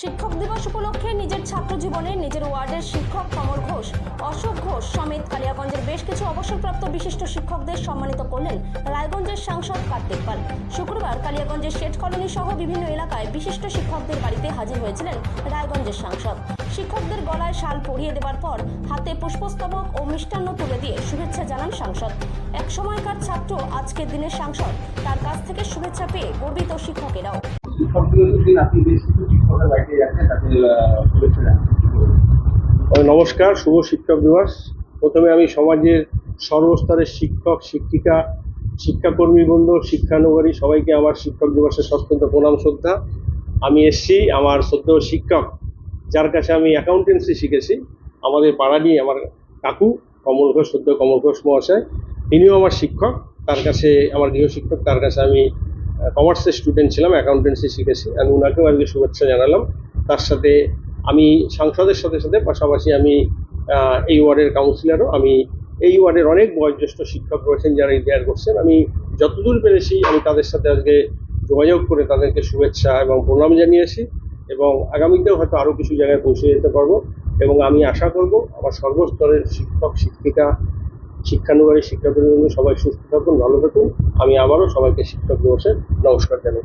শিক্ষক দিবস উপলক্ষে নিজের ছাত্র জীবনে নিজের ওয়ার্ডের শিক্ষক কমল ঘোষ, অশোক ঘোষ সমেত কালিয়াগঞ্জের বেশ কিছু অবসরপ্রাপ্ত বিশিষ্ট শিক্ষকদের সম্মানিত করলেন রায়গঞ্জের সাংসদ কার্তিক পাল। শুক্রবার কালিয়াগঞ্জের শেঠ কলোনি সহ বিভিন্ন এলাকায় বিশিষ্ট শিক্ষকদের বাড়িতে হাজির হয়েছিলেন রায়গঞ্জের সাংসদ। শিক্ষকদের গলায় শাল পরিয়ে দেবার পর হাতে পুষ্পস্তবক ও মিষ্টান্ন তুলে দিয়ে শুভেচ্ছা জানান সাংসদ। এক সময়কার ছাত্র, আজকের দিনের সাংসদ, তার কাছ থেকে শুভেচ্ছা পেয়ে গর্বিত শিক্ষকেরাও। নমস্কার, শুভ শিক্ষক দিবস। প্রথমে আমি সমাজের সর্বস্তরের শিক্ষক, শিক্ষিকা, শিক্ষাকর্মী বন্ধু, শিক্ষানুগারী, সবাইকে আমার শিক্ষক দিবসের সত্যন্ত প্রণাম, শ্রদ্ধা। আমি এসছি আমার সদ্য শিক্ষক, যার কাছে আমি অ্যাকাউন্টেন্সি শিখেছি। আমাদের পাড়ারই আমার কাকু কমল ঘোষ সদ্য কমল ঘোষ মহাশয়, তিনিও আমার শিক্ষক। তার কাছে, আমার গৃহ শিক্ষক, তার কাছে আমি কমার্সের স্টুডেন্ট ছিলাম অ্যাকাউন্টেন্সি শিখেছি। আমি ওনাকেও আজকে শুভেচ্ছা জানালাম। তার সাথে আমি সাংসদের সাথে সাথে পাশাপাশি আমি এই ওয়ার্ডের কাউন্সিলরও আমি এই ওয়ার্ডের অনেক বয়োজ্যেষ্ঠ শিক্ষক রয়েছেন যারা রিটায়ার করছেন। আমি যতদূর পেরেছি, আমি তাদের সাথে আজকে যোগাযোগ করে তাদেরকে শুভেচ্ছা এবং প্রণাম জানিয়েছি এবং আগামীতেও হয়তো আরও কিছু জায়গায় পৌঁছে যেতে পারব। এবং আমি আশা করব, আমার সর্বস্তরের শিক্ষক, শিক্ষিকা শিক্ষানুগারী শিক্ষাকর্মী সবাই সুস্থ থাকুন ভালো থাকুন। আমি আবারও সবাইকে শিক্ষক দিবসের নমস্কার জানাই।